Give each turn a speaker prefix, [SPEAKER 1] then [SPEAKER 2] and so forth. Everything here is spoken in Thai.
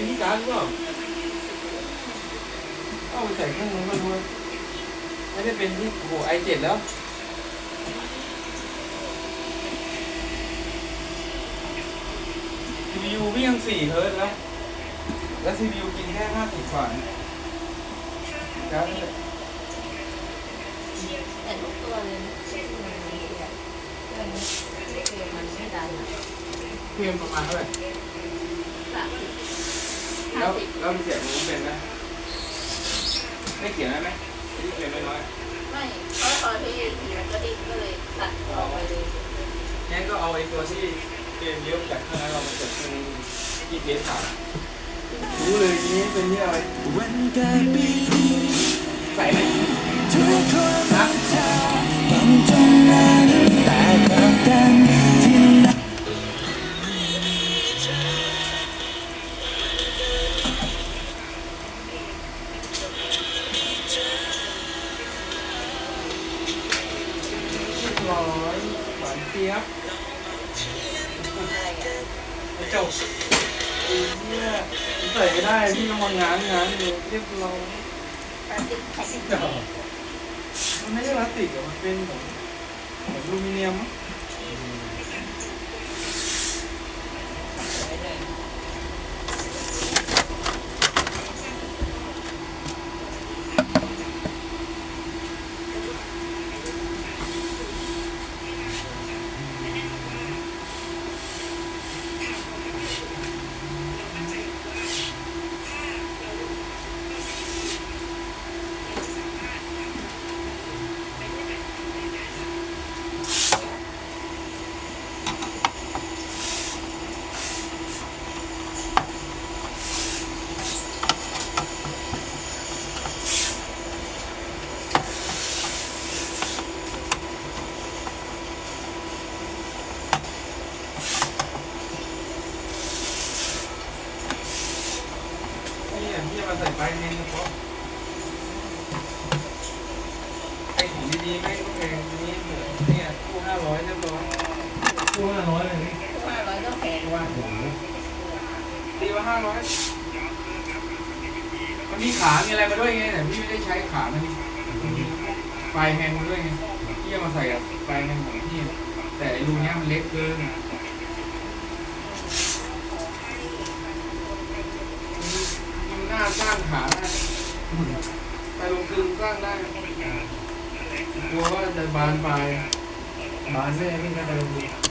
[SPEAKER 1] เป็นที่การ์ดหรือเปล่าเอาไปใส่เครื่องนู้นมาด้วยไม่ได้เป็นที่โอ้โหไอเจ็ดแล้ว CPU พี่ยังสี่เฮิร์ตซ์แล้ว แล้ว CPU กินแค่ห้าสิบกว่าการ์ดเนี่ย
[SPEAKER 2] แต่ทุกตัวเลยนะที่มันมีแบบเรื่องนี้เกมมันไม่ดันอะ
[SPEAKER 1] เพียงประมาณเท่าไหร่
[SPEAKER 2] สามสิบ
[SPEAKER 1] แล้
[SPEAKER 2] ห้าวสิบ
[SPEAKER 1] แล้วเสียงมันเป็นไหมไม่เขียนได้ไหมที่เขียนไม่น้อย
[SPEAKER 2] ไม่เพราะพอที่ทีมันก็ดิ้นก็เลยตัดออกไปเลย
[SPEAKER 1] งั้นก็เอาไอ้ตัวที่เกมเยอะจากข้างนั้นเรามาเกิดเป็นกีเพสามรู้เลยทีนี้เป็นที่อะไร
[SPEAKER 3] วันเกิดปีนี้
[SPEAKER 1] ใส่ไหม
[SPEAKER 3] ทุกคน
[SPEAKER 1] นะ
[SPEAKER 3] เป็นจนนั้นแห
[SPEAKER 1] วานเจี๊ยบ
[SPEAKER 2] อะไรอะ
[SPEAKER 1] ไอ้เจ้าไอ้เนี่ยใส่ไม่ได้พี่ต้องมางานงานอยู่เรียบร้อย
[SPEAKER 2] ปลาติกแข็ง
[SPEAKER 1] เจ้ามันไม่ใช่พลาสติกอะมันเป็นเหมือนเหมือนอลูมิเนียมมั้ง นี่อะ พี่จะมาใส่ไปเองเฉพาะไอ้ของดีๆแม่งก็แพงนี่เหมือนเนี่ยคู่ห้าร้อยเรียบร้อยคู่ห้าร้อยเลยนี่
[SPEAKER 2] ห้าร้อยก็แพง
[SPEAKER 1] ว่าโหตีว่าห้าร้อยมันมีขา มีอะไรมาด้วยไงแต่พี่ไม่ได้ใช้ขามันนี่ปลายแฮนด์มาด้วยไงพี่เอามาใส่กับปลายแฮนด์ของพี่ แต่ไอ้รูเนี้ยมันเล็กเกินมันน่าสร้างขาได้ ไปลงทุนสร้างได้กลัวว่าจะบานปลายบานแม่พี่ก็จะลงทุน